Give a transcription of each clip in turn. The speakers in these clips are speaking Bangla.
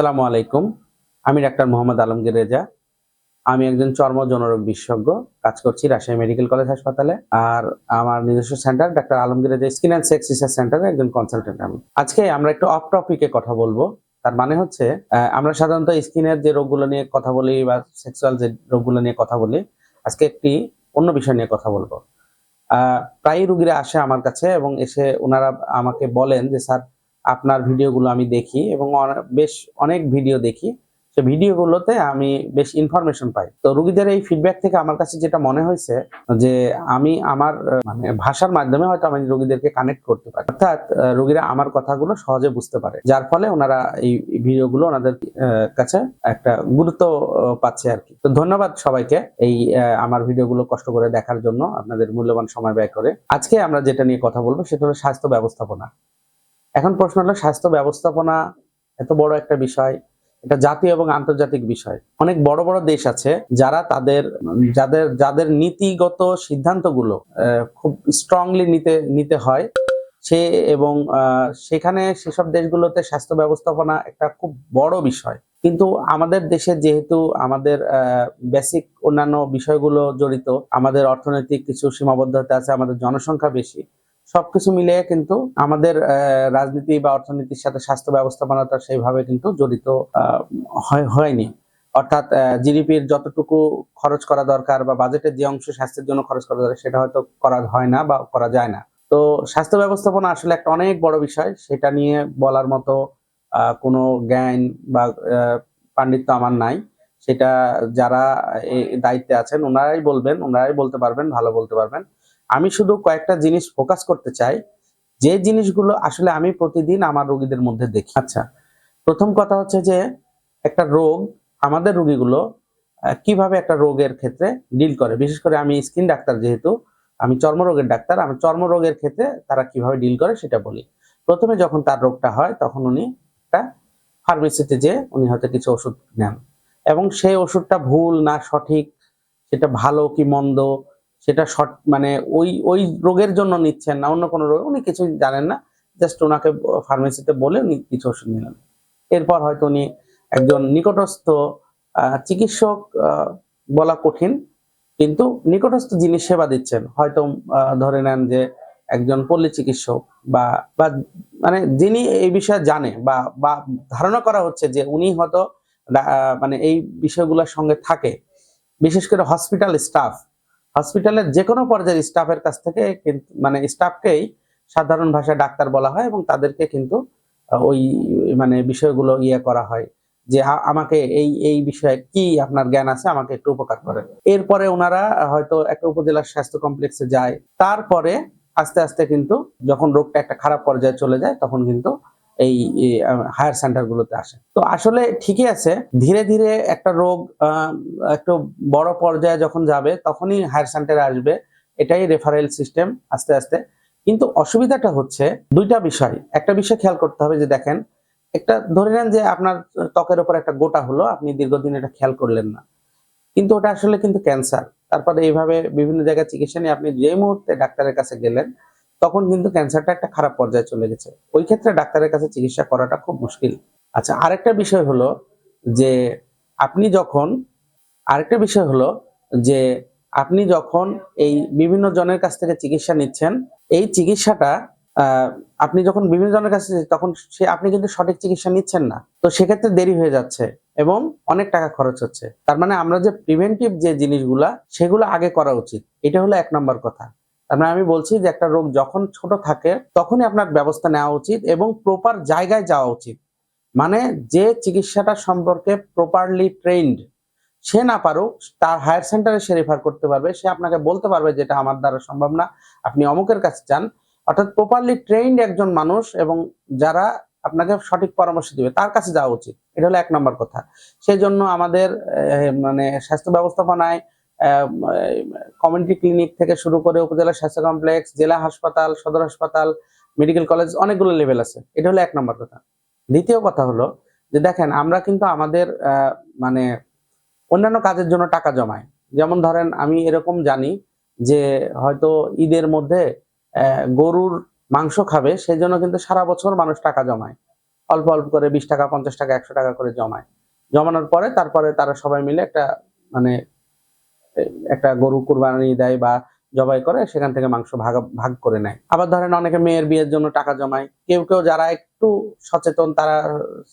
আসসালামু আলাইকুম। আমি ডাক্তার মোহাম্মদ আলমগীর রেজা। আমি একজন চর্ম জনরোগ বিশেষজ্ঞ কাজ করছি রাজশাহী মেডিকেল কলেজ হাসপাতালে। আর আমার নিজস্ব center doctor Alamgir Reza skin and sex research সেন্টারে একজন কনসালটেন্ট আমি। আজকে আমরা একটু অফ টপিকে কথা বলব। তার মানে হচ্ছে আমরা সাধারণত স্কিনের যে রোগগুলো নিয়ে কথা বলি বা সেক্সুয়াল যে রোগগুলো নিয়ে কথা বলি আজকে একটি অন্য বিষয় নিয়ে কথা বলব। আহ, প্রায়ই রুগীরা আসে আমার কাছে এবং এসে ওনারা আমাকে বলেন যে স্যার আপনার ভিডিওগুলো আমি দেখি এবং বেশ অনেক ভিডিও দেখি। সে ভিডিওগুলোতে আমি বেশ ইনফরমেশন পাই। তো রুগীদের এই ফিডব্যাক থেকে আমার কাছে যেটা মনে হয়েছে যে আমি আমার মানে ভাষার মাধ্যমে হয়তো আমি রুগীদেরকে কানেক্ট করতে পারি। অর্থাৎ রুগীরা আমার কথাগুলো সহজে বুঝতে পারে। যার ফলে ওনারা এই ভিডিওগুলো ওনাদের কাছে একটা গুরুত্ব পাচ্ছে আর কি। তো ধন্যবাদ সবাইকে এই আমার ভিডিওগুলো কষ্ট করে দেখার জন্য, আপনাদের মূল্যবান সময় ব্যয় করে। আজকে আমরা যেটা নিয়ে কথা বলব সেটা হলো স্বাস্থ্য ব্যবস্থাপনা। এখন প্রশ্ন হলো স্বাস্থ্য ব্যবস্থাপনা এত বড় একটা বিষয়, এটা জাতীয় এবং আন্তর্জাতিক বিষয়। অনেক বড় বড় দেশ আছে যারা তাদের, যাদের যাদের নীতিগত সিদ্ধান্তগুলো খুব স্ট্রংলি নিতে নিতে হয়। সে এবং সেখানে সেসব দেশগুলোতে স্বাস্থ্য ব্যবস্থাপনা একটা খুব বড় বিষয়। কিন্তু আমাদের দেশে যেহেতু আমাদের বেসিক অন্যান্য বিষয়গুলো জড়িত, আমাদের অর্থনৈতিক কিছু সীমাবদ্ধতা আছে, আমাদের জনসংখ্যা বেশি সবকিছু মিলিয়ে কিন্তু আমাদের রাজনীতি বা অর্থনীতির সাথে স্বাস্থ্য ব্যবস্থাপনাটা সেইভাবে কিন্তু জড়িত হয়- হয়নি। অর্থাৎ জিডিপির যতটুকু খরচ করা দরকার বা বাজেটের যে অংশ স্বাস্থ্যের জন্য খরচ করা দরকার, সেটা হয়তো করা হয় না বা করা যায় না। তো স্বাস্থ্য ব্যবস্থাপনা আসলে একটা অনেক বড় বিষয়। সেটা নিয়ে বলার মতো কোনো জ্ঞান বা পাণ্ডিত্য আমার নাই। সেটা যারা দায়িত্বে আছেন, ওনারাই বলবেন, ওনারাই বলতে পারবেন, ভালো বলতে পারবেন। আমি শুধু কয়েকটা জিনিস ফোকাস করতে চাই। যে জিনিসগুলো আসলে আমি প্রতিদিন আমার রোগীদের মধ্যে দেখি। আচ্ছা প্রথম কথা হচ্ছে যে একটা রোগ, আমাদের রোগীগুলো কীভাবে একটা রোগের ক্ষেত্রে ডিল করে? বিশেষ করে আমি স্কিন ডাক্তার যেহেতু, আমি চর্মরোগের ডাক্তার, আমি চর্মরোগের ক্ষেত্রে তারা কীভাবে ডিল করে সেটা বলি। প্রথমে যখন তার রোগটা হয়, তখন উনি একটা ফার্মেসিতে যে উনি হয়তো কিছু ওষুধ নেন। এবং সেই ওষুধটা ভুল না সঠিক, সেটা ভালো কি মন্দ সেটা শর্ট মানে ওই ওই রোগের জন্য নিচ্ছেন না, অন্য কোনো রোগ, উনি কিছুই জানেন না জাস্ট ওনাকে ফার্মেসিতে বলে উনি কিছু ওষুধ নিলেন। এরপর হয়তো উনি একজন নিকটস্থ চিকিৎসক বলা কঠিন, কিন্তু নিকটস্থ যিনি সেবা দিচ্ছেন, হয়তো ধরে নেন যে একজন পল্লী চিকিৎসক বা বা মানে যিনি এই বিষয়ে জানে বা বা ধারণা করা হচ্ছে যে উনি হয়তো মানে এই বিষয়গুলোর সঙ্গে থাকে, বিশেষ করে হসপিটাল স্টাফ হসপিটালের যে কোনো পর্যায়ের স্টাফের কাছ থেকে মানে স্টাফকেই সাধারণ ভাষায় ডাক্তার বলা হয় এবং তাদেরকে কিন্তু ওই মানে বিষয়গুলো ইয়ে করা হয় যে আমাকে এই এই বিষয়ে কি আপনার জ্ঞান আছে? আমাকে একটু উপকার করেন। এরপরে ওনারা হয়তো একটা উপজেলার স্বাস্থ্য কমপ্লেক্সে যায়। তারপরে আস্তে আস্তে কিন্তু যখন রোগটা একটা খারাপ পর্যায়ে চলে যায়, তখন কিন্তু এই হায়ার সেন্টার গুলোতে আসে। তো আসলে ঠিকই আছে, ধীরে ধীরে একটা রোগ একটু বড় পর্যায়ে যখন যাবে, তখনই হায়ার সেন্টারে আসবে। এটাই রেফারেল সিস্টেম আস্তে আস্তে। কিন্তু অসুবিধাটা হচ্ছে দুইটা বিষয়। একটা বিষয় খেয়াল করতে হবে যে দেখেন, একটা ধরে নেন যে আপনার ত্বকের উপর একটা গোটা হলো, আপনি দীর্ঘদিন এটা খেয়াল করলেন না। কিন্তু ওটা আসলে কিন্তু ক্যান্সার তারপরে এইভাবে বিভিন্ন জায়গায় চিকিৎসা নিয়ে আপনি যে মুহূর্তে ডাক্তারের কাছে গেলেন তখন কিন্তু ক্যান্সারটা একটা খারাপ পর্যায়ে চলে গেছে। ওই ক্ষেত্রে ডাক্তারের কাছে চিকিৎসা করাটা খুব মুশকিল। আচ্ছা আরেকটা বিষয় হলো যে, আপনি যখন, আরেকটা বিষয় হলো যে, আপনি যখন এই বিভিন্ন জনের কাছ থেকে চিকিৎসা নিচ্ছেন, এই চিকিৎসাটা আপনি যখন বিভিন্ন জনের কাছে তখন সে, আপনি কিন্তু সঠিক চিকিৎসা নিচ্ছেন না। তো সেক্ষেত্রে দেরি হয়ে যাচ্ছে এবং অনেক টাকা খরচ হচ্ছে। তার মানে আমরা যে প্রিভেন্টিভ যে জিনিসগুলা, সেগুলো আগে করা উচিত। এটা হলো এক নম্বর কথা। তার মানে আমি বলছি যে একটা রোগ যখন ছোট থাকে, তখনই আপনার ব্যবস্থা নেওয়া উচিত এবং প্রপার জায়গায় যাওয়া উচিত। মানে যে চিকিৎসাটা সম্পর্কে প্রপারলি ট্রেন্ড সে না পারুক, তার হায়ার সেন্টারে সে রেফার করতে পারবে, সে আপনাকে বলতে পারবে যেটা আমার দ্বারা সম্ভব না, আপনি অমুকের কাছে যান। অর্থাৎ প্রপারলি ট্রেন্ড একজন মানুষ এবং যারা আপনাকে সঠিক পরামর্শ দিবে, তার কাছে যাওয়া উচিত। এটা হলো এক নম্বর কথা। সেই জন্য আমাদের মানে স্বাস্থ্য ব্যবস্থাপনায় কমিউনিটি ক্লিনিক থেকে শুরু করে উপজেলা স্বাস্থ্য কমপ্লেক্স জেলা হাসপাতাল, সদর হাসপাতাল মেডিকেল কলেজ অনেকগুলো লেভেল আছে। এটা হলো এক নম্বর কথা। দ্বিতীয় কথা হলো যে দেখেন, আমরা কিন্তু আমাদের মানে অন্যান্য কাজের জন্য টাকা জমাই। যেমন ধরেন, আমি এরকম জানি যে হয়তো ঈদের মধ্যে গরুর মাংস খাবে সেই জন্য কিন্তু সারা বছর মানুষ টাকা জমায়। অল্প অল্প করে বিশ টাকা, পঞ্চাশ টাকা, একশো টাকা করে জমায়। জমানোর পরে তারপরে তারা সবাই মিলে একটা মানে একটা গরু কুরবানি দেয় বা জবাই করে, সেখান থেকে মাংস ভাগ ভাগ করে নেয়। আবার ধরেন অনেকে মেয়ের বিয়ের জন্য টাকা জমায়। কেউ কেউ যারা একটু সচেতন, তারা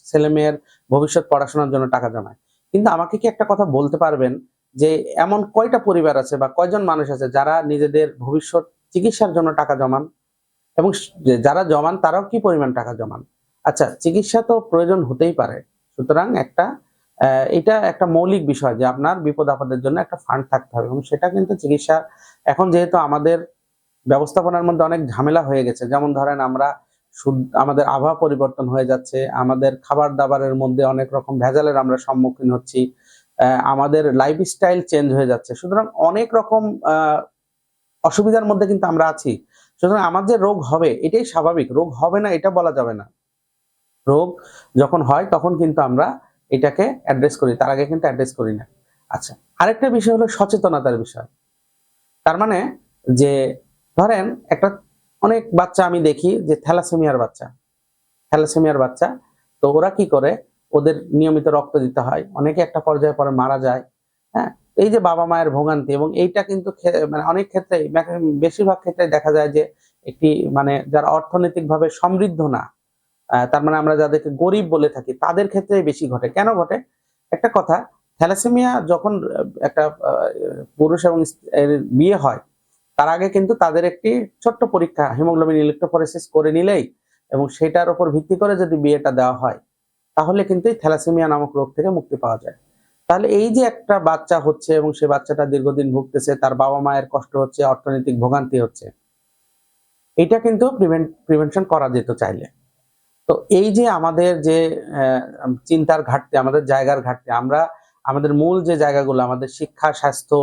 ছেলে মেয়ের ভবিষ্যৎ পড়াশোনার জন্য টাকা জমায়। কিন্তু আমাকে কি একটা কথা বলতে পারবেন যে, এমন কয়টা পরিবার আছে বা কয়জন মানুষ আছে যারা নিজেদের ভবিষ্যৎ চিকিৎসার জন্য টাকা জমান? এবং যারা জমান, তারাও কি পরিমাণ টাকা জমান? আচ্ছা চিকিৎসা তো প্রয়োজন হতেই পারে। সুতরাং একটা এটা একটা মৌলিক বিষয় যে আপনার বিপদ আপদের জন্য একটা ফান্ড থাকতে হবে এবং সেটা কিন্তু চিকিৎসা, এখন যেহেতু আমাদের ব্যবস্থাপনার মধ্যে অনেক ঝামেলা হয়ে গেছে, যেমন ধরেন আমরা আমাদের আবহাওয়া পরিবর্তন হয়ে যাচ্ছে, আমাদের খাবার দাবারের মধ্যে অনেক রকম ভেজালের আমরা সম্মুখীন হচ্ছি আমাদের লাইফস্টাইল চেঞ্জ হয়ে যাচ্ছে, সুতরাং অনেক রকম অসুবিধার মধ্যে কিন্তু আমরা আছি, সুতরাং আমার যে রোগ হবে এটাই স্বাভাবিক, রোগ হবে না এটা বলা যাবে না, রোগ যখন হয় তখন কিন্তু আমরা এটাকে অ্যাড্রেস করি, তার আগে কিন্তু অ্যাড্রেস করি না। আচ্ছা আরেকটা বিষয় হলো সচেতনতার বিষয়। তার মানে যে, ধরেন একটা অনেক বাচ্চা আমি দেখি যে থ্যালাসেমিয়ার বাচ্চা। থ্যালাসেমিয়ার বাচ্চা, তো ওরা কি করে? ওদের নিয়মিত রক্ত দিতে হয়। অনেকে একটা পর্যায়ে পরে মারা যায়। হ্যাঁ এই যে বাবা মায়ের ভোগান্তি এবং এইটা কিন্তু মানে অনেক ক্ষেত্রে বেশিরভাগ ক্ষেত্রে দেখা যায় যে একটি মানে যারা অর্থনৈতিকভাবে সমৃদ্ধ না তার মানে আমরা যাদেরকে গরিব বলে থাকি, তাদের ক্ষেত্রে বেশি ঘটে। কেন ঘটে? একটা কথা, থ্যালাসেমিয়া যখন একটা পুরুষ এবং বিয়ে হয়, তার আগে কিন্তু তাদের একটি ছোট্ট পরীক্ষা, হিমোগ্লোবিন ইলেকট্রোফোরেসিস করে নিলেই এবং সেটার উপর ভিত্তি করে যদি বিয়েটা দেওয়া হয়, তাহলে কিন্তু থ্যালাসেমিয়া নামক রোগ থেকে মুক্তি পাওয়া যায়। তাহলে এই যে একটা বাচ্চা হচ্ছে এবং সে বাচ্চাটা দীর্ঘদিন ভুগতেছে, তার বাবা মায়ের কষ্ট হচ্ছে, অর্থনৈতিক ভোগান্তি হচ্ছে, এটা কিন্তু প্রিভেন্ট প্রিভেনশন করা যেত চাইলে। তো এই যে আমাদের যে চিন্তার ঘাটতি, আমাদের জায়গার ঘাটতি, আমরা, আমাদের মূল যে জায়গাগুলো, আমাদের শিক্ষা, স্বাস্থ্য,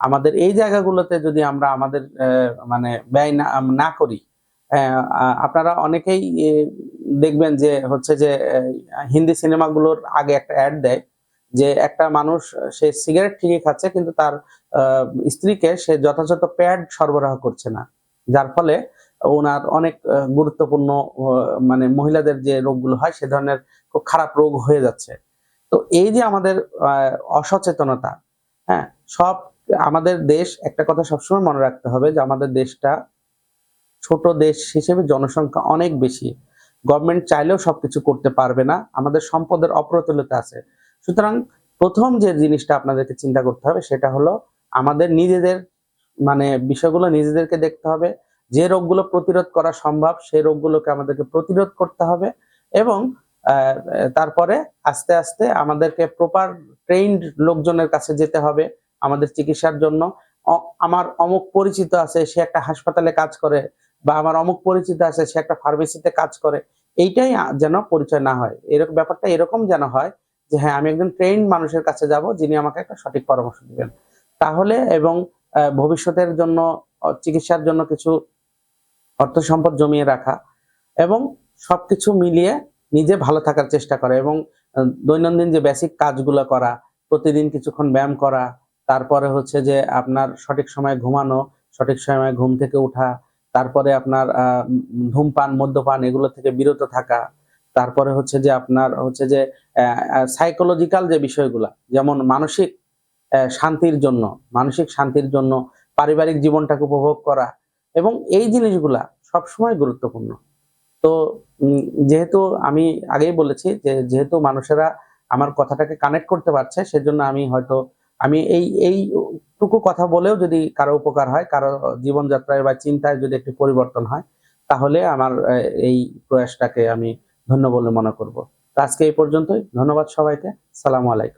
আমাদের এই জায়গাগুলোতে যদি আমরা আমাদের মানে ব্যয় না না করি আপনারা অনেকেই দেখবেন যে হচ্ছে যে হিন্দি সিনেমাগুলোর আগে একটা অ্যাড দেয় যে একটা মানুষ, সে সিগারেট ঠিকই খাচ্ছে, কিন্তু তার স্ত্রীকে সে যথাযথ প্যাড সরবরাহ করছে না। যার ফলে ওনার অনেক গুরুত্বপূর্ণ মানে মহিলাদের যে রোগগুলো হয় সে ধরনের খুব খারাপ রোগ হয়ে যাচ্ছে। তো এই যে আমাদের অসচেতনতা হ্যাঁ সব আমাদের দেশ, একটা কথা সবসময় মনে রাখতে হবে যে আমাদের দেশটা ছোট দেশ হিসেবে জনসংখ্যা অনেক বেশি। গভর্নমেন্ট চাইলেও সবকিছু করতে পারবে না, আমাদের সম্পদের অপ্রতুলতা আছে। সুতরাং প্রথম যে জিনিসটা আপনাদেরকে চিন্তা করতে হবে সেটা হলো আমাদের নিজেদের মানে বিষয়গুলো নিজেদেরকে দেখতে হবে। যে রোগগুলো প্রতিরোধ করা সম্ভব, সেই রোগগুলোকে আমাদেরকে প্রতিরোধ করতে হবে এবং তারপরে আস্তে আস্তে আমাদেরকে প্রপার ট্রেইনড লোকজনের কাছে যেতে হবে আমাদের চিকিৎসার জন্য। আমার অমুক পরিচিত আছে, সে একটা হাসপাতালে কাজ করে বা আমার অমুক পরিচিত আছে, সে একটা ফার্মেসিতে কাজ করে। এইটাই যেন পরিচয় না হয়। এরকম ব্যাপারটা এরকম যেন হয় যে হ্যাঁ আমি একজন ট্রেন মানুষের কাছে যাব যিনি আমাকে একটা সঠিক পরামর্শ দিবেন। তাহলে এবং ভবিষ্যতের জন্য চিকিৎসার জন্য কিছু অর্থ সম্পদ জমিয়ে রাখা এবং সবকিছু মিলিয়ে নিজে ভালো থাকার চেষ্টা করা এবং দৈনন্দিন যে বেসিক কাজগুলো করা, প্রতিদিন কিছুক্ষণ ব্যায়াম করা, তারপরে হচ্ছে যে আপনার সঠিক সময়ে ঘুমানো, সঠিক সময়ে ঘুম থেকে ওঠা তারপরে আপনার ধূমপান, মদ্যপান এগুলো থেকে বিরত থাকা, তারপরে হচ্ছে যে আপনার হচ্ছে যে সাইকোলজিক্যাল যে বিষয়গুলা, যেমন মানসিক শান্তির জন্য, মানসিক শান্তির জন্য পারিবারিক জীবনটাকে উপভোগ করা এবং এই জিনিসগুলা সবসময় গুরুত্বপূর্ণ। তো যেহেতু আমি আগেই বলেছি যে যেহেতু মানুষেরা আমার কথাটাকে কানেক্ট করতে পারছে, সেজন্য আমি হয়তো, আমি এই, এইটুকু কথা বলেও যদি কারও উপকার হয়, কারও জীবনযাত্রায় বা চিন্তায় যদি একটি পরিবর্তন হয়, তাহলে আমার এই প্রয়াসটাকে আমি ধন্য বলে মনে করব। আজকে এই পর্যন্তই, ধন্যবাদ সবাইকে সালামু আলাইকুম।